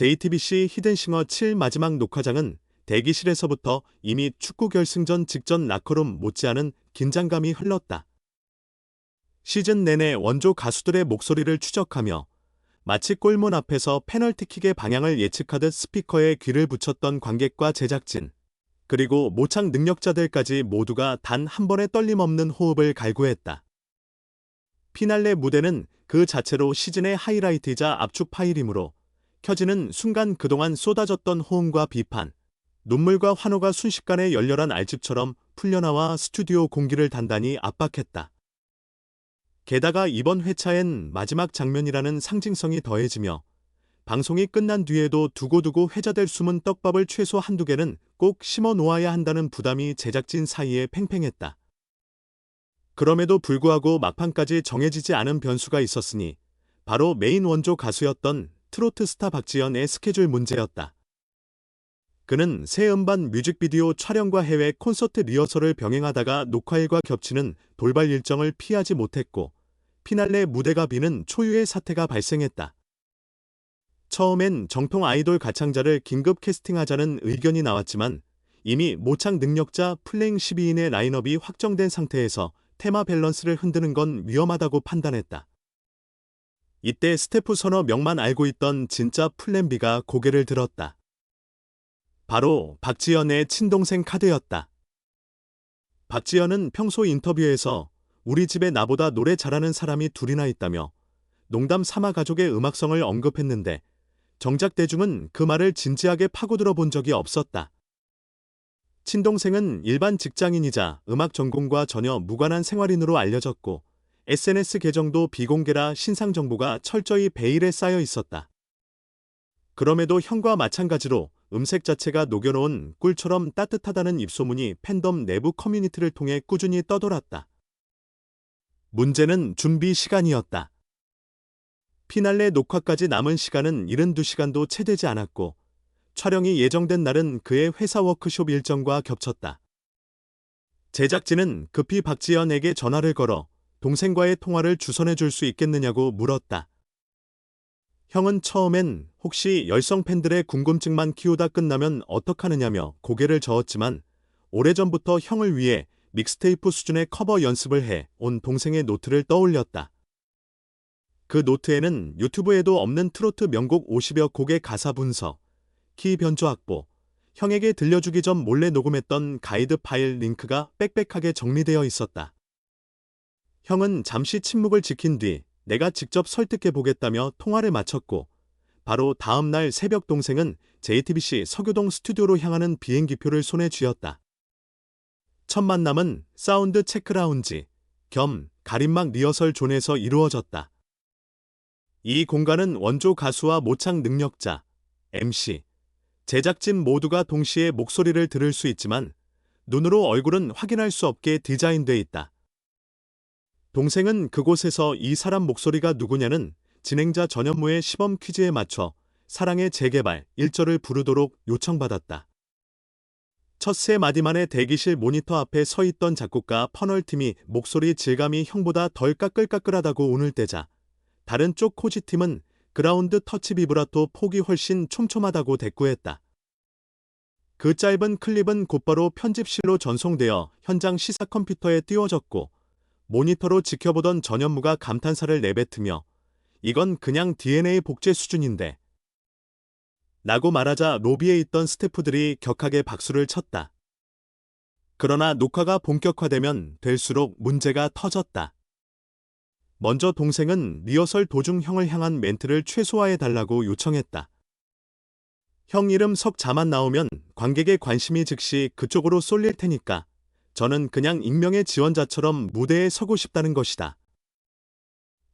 JTBC 히든싱어 7 마지막 녹화장은 대기실에서부터 이미 축구 결승전 직전 라커룸 못지않은 긴장감이 흘렀다. 시즌 내내 원조 가수들의 목소리를 추적하며 마치 골문 앞에서 페널티킥의 방향을 예측하듯 스피커에 귀를 붙였던 관객과 제작진, 그리고 모창 능력자들까지 모두가 단 한 번의 떨림 없는 호흡을 갈구했다. 피날레 무대는 그 자체로 시즌의 하이라이트이자 압축 파일이므로 켜지는 순간 그동안 쏟아졌던 호응과 비판, 눈물과 환호가 순식간에 열렬한 알집처럼 풀려나와 스튜디오 공기를 단단히 압박했다. 게다가 이번 회차엔 마지막 장면이라는 상징성이 더해지며 방송이 끝난 뒤에도 두고두고 회자될 숨은 떡밥을 최소 한두 개는 꼭 심어 놓아야 한다는 부담이 제작진 사이에 팽팽했다. 그럼에도 불구하고 막판까지 정해지지 않은 변수가 있었으니 바로 메인 원조 가수였던 트로트 스타 박지연의 스케줄 문제였다. 그는 새 음반 뮤직비디오 촬영과 해외 콘서트 리허설을 병행하다가 녹화일과 겹치는 돌발 일정을 피하지 못했고 피날레 무대가 비는 초유의 사태가 발생했다. 처음엔 정통 아이돌 가창자를 긴급 캐스팅하자는 의견이 나왔지만 이미 모창 능력자 플랭 12인의 라인업이 확정된 상태에서 테마 밸런스를 흔드는 건 위험하다고 판단했다. 이때 스태프 서너 명만 알고 있던 진짜 플랜 B가 고개를 들었다. 바로 박지연의 친동생 카드였다. 박지연은 평소 인터뷰에서 우리 집에 나보다 노래 잘하는 사람이 둘이나 있다며 농담 삼아 가족의 음악성을 언급했는데 정작 대중은 그 말을 진지하게 파고들어 본 적이 없었다. 친동생은 일반 직장인이자 음악 전공과 전혀 무관한 생활인으로 알려졌고 SNS 계정도 비공개라 신상 정보가 철저히 베일에 쌓여 있었다. 그럼에도 형과 마찬가지로 음색 자체가 녹여놓은 꿀처럼 따뜻하다는 입소문이 팬덤 내부 커뮤니티를 통해 꾸준히 떠돌았다. 문제는 준비 시간이었다. 피날레 녹화까지 남은 시간은 72시간도 채 되지 않았고 촬영이 예정된 날은 그의 회사 워크숍 일정과 겹쳤다. 제작진은 급히 박지연에게 전화를 걸어 동생과의 통화를 주선해 줄 수 있겠느냐고 물었다. 형은 처음엔 혹시 열성 팬들의 궁금증만 키우다 끝나면 어떡하느냐며 고개를 저었지만 오래전부터 형을 위해 믹스테이프 수준의 커버 연습을 해 온 동생의 노트를 떠올렸다. 그 노트에는 유튜브에도 없는 트로트 명곡 50여 곡의 가사 분석, 키 변조 확보, 형에게 들려주기 전 몰래 녹음했던 가이드 파일 링크가 빽빽하게 정리되어 있었다. 형은 잠시 침묵을 지킨 뒤 내가 직접 설득해 보겠다며 통화를 마쳤고 바로 다음 날 새벽 동생은 JTBC 서교동 스튜디오로 향하는 비행기표를 손에 쥐었다. 첫 만남은 사운드 체크 라운지 겸 가림막 리허설 존에서 이루어졌다. 이 공간은 원조 가수와 모창 능력자, MC, 제작진 모두가 동시에 목소리를 들을 수 있지만 눈으로 얼굴은 확인할 수 없게 디자인돼 있다. 동생은 그곳에서 이 사람 목소리가 누구냐는 진행자 전현무의 시범 퀴즈에 맞춰 사랑의 재개발 1절을 부르도록 요청받았다. 첫 세 마디만에 대기실 모니터 앞에 서 있던 작곡가 퍼널팀이 목소리 질감이 형보다 덜 까끌까끌하다고 운을 떼자 다른 쪽 코지팀은 그라운드 터치 비브라토 폭이 훨씬 촘촘하다고 대꾸했다. 그 짧은 클립은 곧바로 편집실로 전송되어 현장 시사 컴퓨터에 띄워졌고 모니터로 지켜보던 전현무가 감탄사를 내뱉으며 이건 그냥 DNA 복제 수준인데 라고 말하자 로비에 있던 스태프들이 격하게 박수를 쳤다. 그러나 녹화가 본격화되면 될수록 문제가 터졌다. 먼저 동생은 리허설 도중 형을 향한 멘트를 최소화해 달라고 요청했다. 형 이름 석자만 나오면 관객의 관심이 즉시 그쪽으로 쏠릴 테니까 저는 그냥 익명의 지원자처럼 무대에 서고 싶다는 것이다.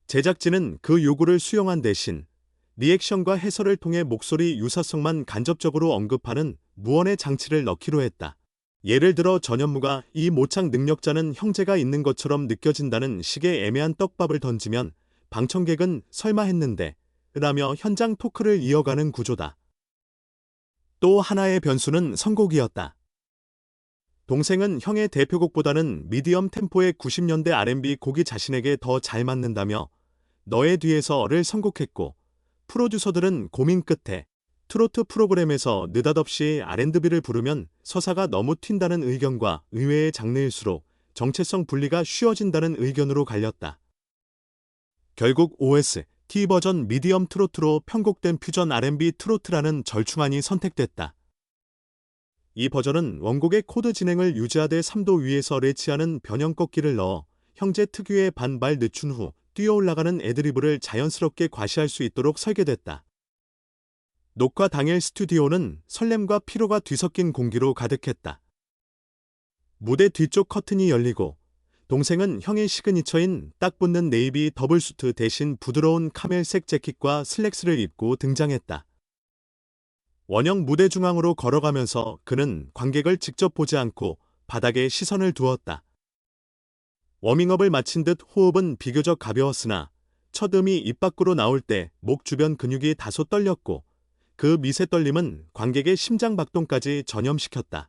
제작진은 그 요구를 수용한 대신 리액션과 해설을 통해 목소리 유사성만 간접적으로 언급하는 무언의 장치를 넣기로 했다. 예를 들어 전현무가 이 모창 능력자는 형제가 있는 것처럼 느껴진다는 식의 애매한 떡밥을 던지면 방청객은 설마 했는데 라며 현장 토크를 이어가는 구조다. 또 하나의 변수는 선곡이었다. 동생은 형의 대표곡보다는 미디엄 템포의 90년대 R&B 곡이 자신에게 더 잘 맞는다며 너의 뒤에서를 선곡했고 프로듀서들은 고민 끝에 트로트 프로그램에서 느닷없이 R&B를 부르면 서사가 너무 튄다는 의견과 의외의 장르일수록 정체성 분리가 쉬워진다는 의견으로 갈렸다. 결국 OS, T 버전 미디엄 트로트로 편곡된 퓨전 R&B 트로트라는 절충안이 선택됐다. 이 버전은 원곡의 코드 진행을 유지하되 3도 위에서 레치하는 변형 꺾기를 넣어 형제 특유의 반발 늦춘 후 뛰어올라가는 애드리브를 자연스럽게 과시할 수 있도록 설계됐다. 녹화 당일 스튜디오는 설렘과 피로가 뒤섞인 공기로 가득했다. 무대 뒤쪽 커튼이 열리고 동생은 형의 시그니처인 딱 붙는 네이비 더블 수트 대신 부드러운 카멜색 재킷과 슬랙스를 입고 등장했다. 원형 무대 중앙으로 걸어가면서 그는 관객을 직접 보지 않고 바닥에 시선을 두었다. 워밍업을 마친 듯 호흡은 비교적 가벼웠으나 첫 음이 입 밖으로 나올 때 목 주변 근육이 다소 떨렸고 그 미세 떨림은 관객의 심장 박동까지 전염시켰다.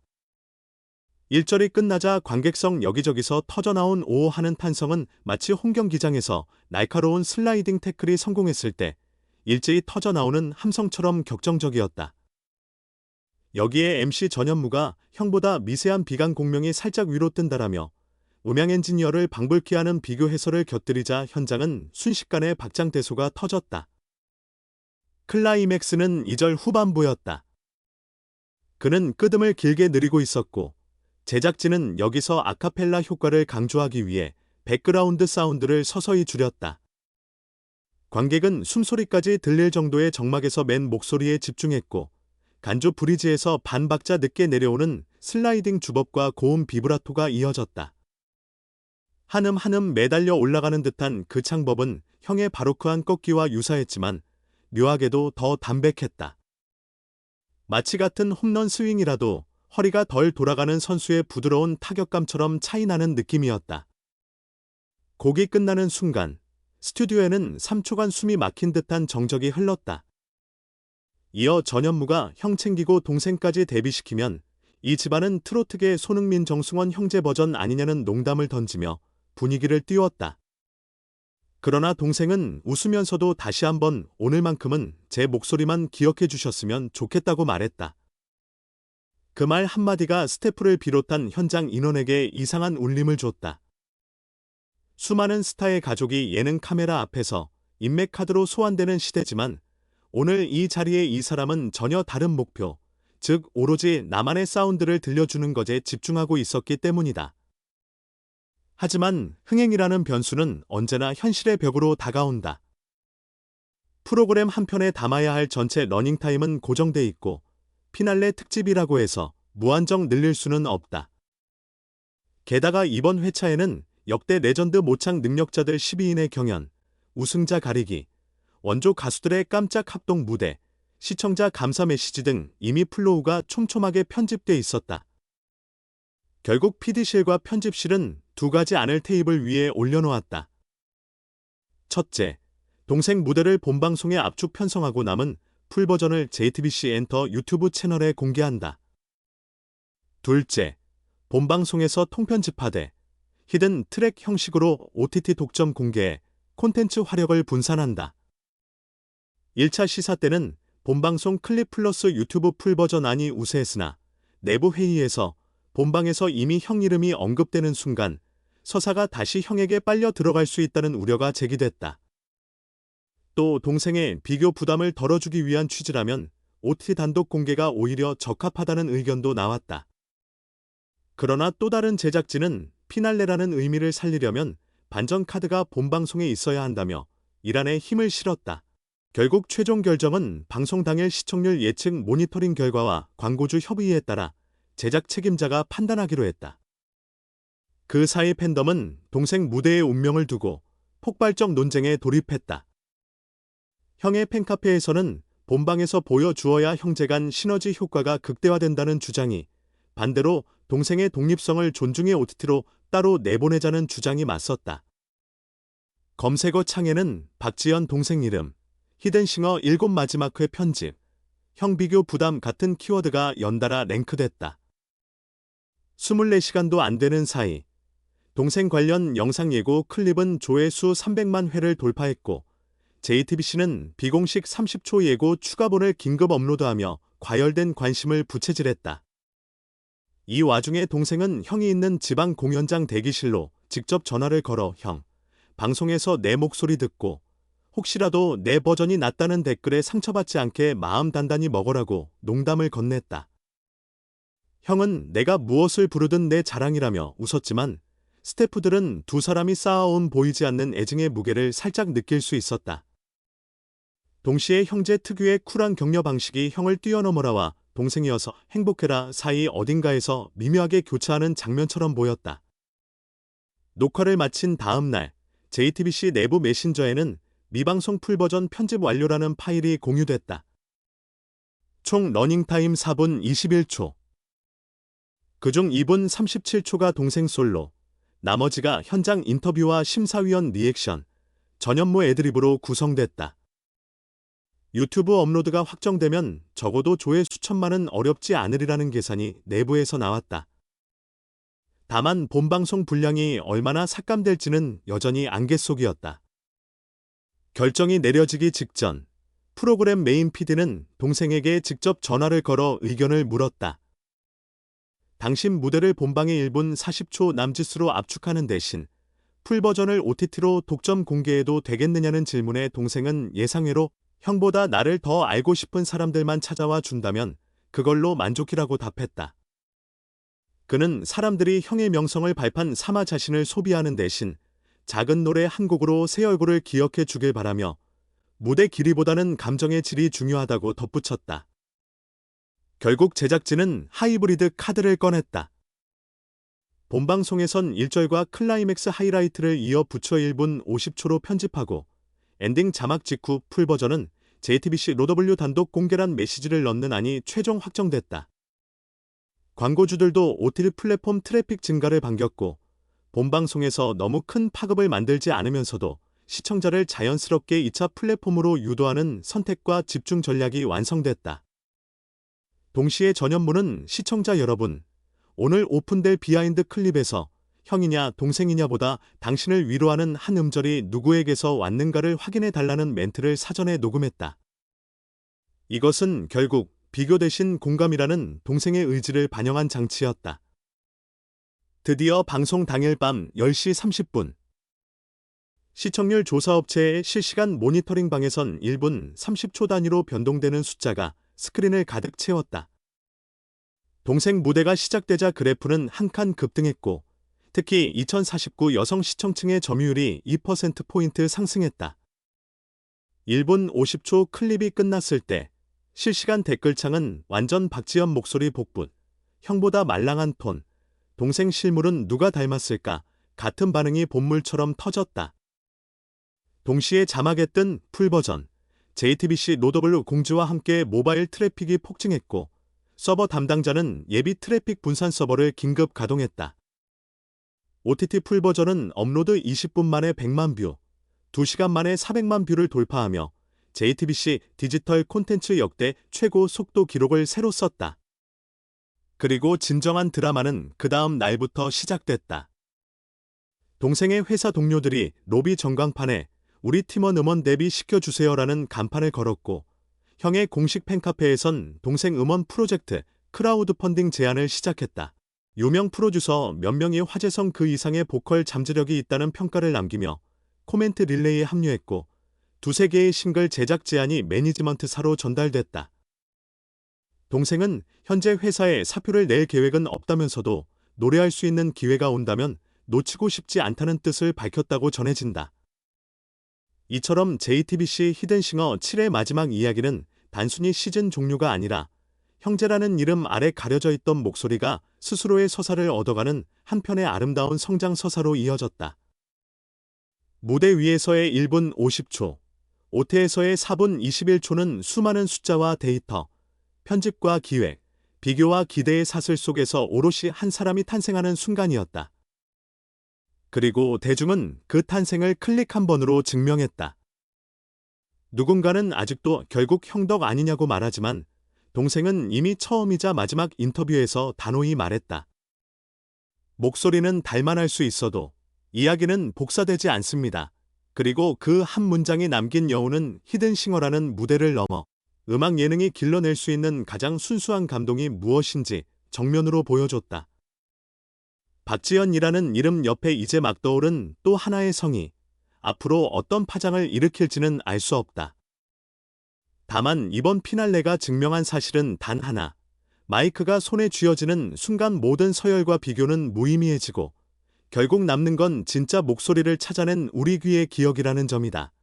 일절이 끝나자 관객석 여기저기서 터져나온 오오 하는 탄성은 마치 홍경기장에서 날카로운 슬라이딩 태클이 성공했을 때 일제히 터져나오는 함성처럼 격정적이었다. 여기에 MC 전현무가 형보다 미세한 비강 공명이 살짝 위로 뜬다라며 음향 엔지니어를 방불케 하는 비교 해설을 곁들이자 현장은 순식간에 박장대소가 터졌다. 클라이맥스는 2절 후반부였다. 그는 끄듬을 길게 느리고 있었고 제작진은 여기서 아카펠라 효과를 강조하기 위해 백그라운드 사운드를 서서히 줄였다. 관객은 숨소리까지 들릴 정도의 정막에서 맨 목소리에 집중했고 간주 브리지에서 반박자 늦게 내려오는 슬라이딩 주법과 고음 비브라토가 이어졌다. 한음 한음 매달려 올라가는 듯한 그 창법은 형의 바로크한 꺾기와 유사했지만 묘하게도 더 담백했다. 마치 같은 홈런 스윙이라도 허리가 덜 돌아가는 선수의 부드러운 타격감처럼 차이나는 느낌이었다. 곡이 끝나는 순간 스튜디오에는 3초간 숨이 막힌 듯한 정적이 흘렀다. 이어 전현무가 형 챙기고 동생까지 데뷔시키면 이 집안은 트로트계 손흥민 정승원 형제 버전 아니냐는 농담을 던지며 분위기를 띄웠다. 그러나 동생은 웃으면서도 다시 한번 오늘만큼은 제 목소리만 기억해 주셨으면 좋겠다고 말했다. 그 말 한마디가 스태프를 비롯한 현장 인원에게 이상한 울림을 줬다. 수많은 스타의 가족이 예능 카메라 앞에서 인맥 카드로 소환되는 시대지만 오늘 이 자리에 이 사람은 전혀 다른 목표, 즉 오로지 나만의 사운드를 들려주는 것에 집중하고 있었기 때문이다. 하지만 흥행이라는 변수는 언제나 현실의 벽으로 다가온다. 프로그램 한 편에 담아야 할 전체 러닝타임은 고정돼 있고 피날레 특집이라고 해서 무한정 늘릴 수는 없다. 게다가 이번 회차에는 역대 레전드 모창 능력자들 12인의 경연, 우승자 가리기, 원조 가수들의 깜짝 합동 무대, 시청자 감사 메시지 등 이미 플로우가 촘촘하게 편집돼 있었다. 결국 PD실과 편집실은 두 가지 안을 테이블 위에 올려놓았다. 첫째, 동생 무대를 본방송에 압축 편성하고 남은 풀버전을 JTBC 엔터 유튜브 채널에 공개한다. 둘째, 본방송에서 통편집하되 히든 트랙 형식으로 OTT 독점 공개해 콘텐츠 화력을 분산한다. 1차 시사 때는 본방송 클립 플러스 유튜브 풀 버전 안이 우세했으나 내부 회의에서 본방에서 이미 형 이름이 언급되는 순간 서사가 다시 형에게 빨려 들어갈 수 있다는 우려가 제기됐다. 또 동생의 비교 부담을 덜어주기 위한 취지라면 OT 단독 공개가 오히려 적합하다는 의견도 나왔다. 그러나 또 다른 제작진은 피날레라는 의미를 살리려면 반전 카드가 본방송에 있어야 한다며 이란에 힘을 실었다. 결국 최종 결정은 방송 당일 시청률 예측 모니터링 결과와 광고주 협의에 따라 제작 책임자가 판단하기로 했다. 그 사이 팬덤은 동생 무대의 운명을 두고 폭발적 논쟁에 돌입했다. 형의 팬카페에서는 본방에서 보여주어야 형제 간 시너지 효과가 극대화된다는 주장이 반대로 동생의 독립성을 존중해 OTT로 따로 내보내자는 주장이 맞섰다. 검색어 창에는 박지연 동생 이름, 히든싱어 일곱 마지막 회 편집, 형 비교 부담 같은 키워드가 연달아 랭크됐다. 24시간도 안 되는 사이 동생 관련 영상 예고 클립은 조회수 300만 회를 돌파했고 JTBC는 비공식 30초 예고 추가본을 긴급 업로드하며 과열된 관심을 부채질했다. 이 와중에 동생은 형이 있는 지방 공연장 대기실로 직접 전화를 걸어 형, 방송에서 내 목소리 듣고 혹시라도 내 버전이 낫다는 댓글에 상처받지 않게 마음 단단히 먹으라고 농담을 건넸다. 형은 내가 무엇을 부르든 내 자랑이라며 웃었지만 스태프들은 두 사람이 쌓아온 보이지 않는 애증의 무게를 살짝 느낄 수 있었다. 동시에 형제 특유의 쿨한 격려 방식이 형을 뛰어넘어라와 동생이어서 행복해라 사이 어딘가에서 미묘하게 교차하는 장면처럼 보였다. 녹화를 마친 다음 날 JTBC 내부 메신저에는 미방송 풀버전 편집 완료라는 파일이 공유됐다. 총 러닝타임 4분 21초. 그중 2분 37초가 동생 솔로, 나머지가 현장 인터뷰와 심사위원 리액션, 전현무 애드립으로 구성됐다. 유튜브 업로드가 확정되면 적어도 조회 수천만은 어렵지 않으리라는 계산이 내부에서 나왔다. 다만 본방송 분량이 얼마나 삭감될지는 여전히 안갯 속이었다. 결정이 내려지기 직전 프로그램 메인 PD는 동생에게 직접 전화를 걸어 의견을 물었다. 당신 무대를 본방의 1분 40초 남짓으로 압축하는 대신 풀버전을 OTT로 독점 공개해도 되겠느냐는 질문에 동생은 예상외로 형보다 나를 더 알고 싶은 사람들만 찾아와 준다면 그걸로 만족이라고 답했다. 그는 사람들이 형의 명성을 발판 삼아 자신을 소비하는 대신 작은 노래 한 곡으로 새 얼굴을 기억해 주길 바라며 무대 길이보다는 감정의 질이 중요하다고 덧붙였다. 결국 제작진은 하이브리드 카드를 꺼냈다. 본방송에선 1절과 클라이맥스 하이라이트를 이어 붙여 1분 50초로 편집하고 엔딩 자막 직후 풀버전은 JTBC 로더블유 단독 공개란 메시지를 넣는 안이 최종 확정됐다. 광고주들도 OTT 플랫폼 트래픽 증가를 반겼고 본방송에서 너무 큰 파급을 만들지 않으면서도 시청자를 자연스럽게 2차 플랫폼으로 유도하는 선택과 집중 전략이 완성됐다. 동시에 전현무는 시청자 여러분, 오늘 오픈될 비하인드 클립에서 형이냐 동생이냐보다 당신을 위로하는 한 음절이 누구에게서 왔는가를 확인해 달라는 멘트를 사전에 녹음했다. 이것은 결국 비교 대신 공감이라는 동생의 의지를 반영한 장치였다. 드디어 방송 당일 밤 10시 30분. 시청률 조사업체의 실시간 모니터링 방에선 1분 30초 단위로 변동되는 숫자가 스크린을 가득 채웠다. 동생 무대가 시작되자 그래프는 한 칸 급등했고 특히 2049 여성 시청층의 점유율이 2%포인트 상승했다. 1분 50초 클립이 끝났을 때 실시간 댓글창은 완전 박지연 목소리 복붙, 형보다 말랑한 톤, 동생 실물은 누가 닮았을까 같은 반응이 본물처럼 터졌다. 동시에 자막에 뜬 풀버전, JTBC 노더블 공지와 함께 모바일 트래픽이 폭증했고 서버 담당자는 예비 트래픽 분산 서버를 긴급 가동했다. OTT 풀버전은 업로드 20분 만에 100만 뷰, 2시간 만에 400만 뷰를 돌파하며 JTBC 디지털 콘텐츠 역대 최고 속도 기록을 새로 썼다. 그리고 진정한 드라마는 그 다음 날부터 시작됐다. 동생의 회사 동료들이 로비 전광판에 우리 팀원 음원 데뷔 시켜주세요라는 간판을 걸었고 형의 공식 팬카페에선 동생 음원 프로젝트 크라우드 펀딩 제안을 시작했다. 유명 프로듀서 몇 명이 화제성 그 이상의 보컬 잠재력이 있다는 평가를 남기며 코멘트 릴레이에 합류했고 두세 개의 싱글 제작 제안이 매니지먼트사로 전달됐다. 동생은 현재 회사에 사표를 낼 계획은 없다면서도 노래할 수 있는 기회가 온다면 놓치고 싶지 않다는 뜻을 밝혔다고 전해진다. 이처럼 JTBC 히든싱어 7의 마지막 이야기는 단순히 시즌 종료가 아니라 형제라는 이름 아래 가려져 있던 목소리가 스스로의 서사를 얻어가는 한편의 아름다운 성장 서사로 이어졌다. 무대 위에서의 1분 50초, 오태에서의 4분 21초는 수많은 숫자와 데이터, 편집과 기획, 비교와 기대의 사슬 속에서 오롯이 한 사람이 탄생하는 순간이었다. 그리고 대중은 그 탄생을 클릭 한 번으로 증명했다. 누군가는 아직도 결국 형덕 아니냐고 말하지만 동생은 이미 처음이자 마지막 인터뷰에서 단호히 말했다. 목소리는 닮아날 수 있어도 이야기는 복사되지 않습니다. 그리고 그 한 문장이 남긴 여우는 히든싱어라는 무대를 넘어 음악 예능이 길러낼 수 있는 가장 순수한 감동이 무엇인지 정면으로 보여줬다. 박지연이라는 이름 옆에 이제 막 떠오른 또 하나의 성이 앞으로 어떤 파장을 일으킬지는 알 수 없다. 다만 이번 피날레가 증명한 사실은 단 하나. 마이크가 손에 쥐어지는 순간 모든 서열과 비교는 무의미해지고 결국 남는 건 진짜 목소리를 찾아낸 우리 귀의 기억이라는 점이다.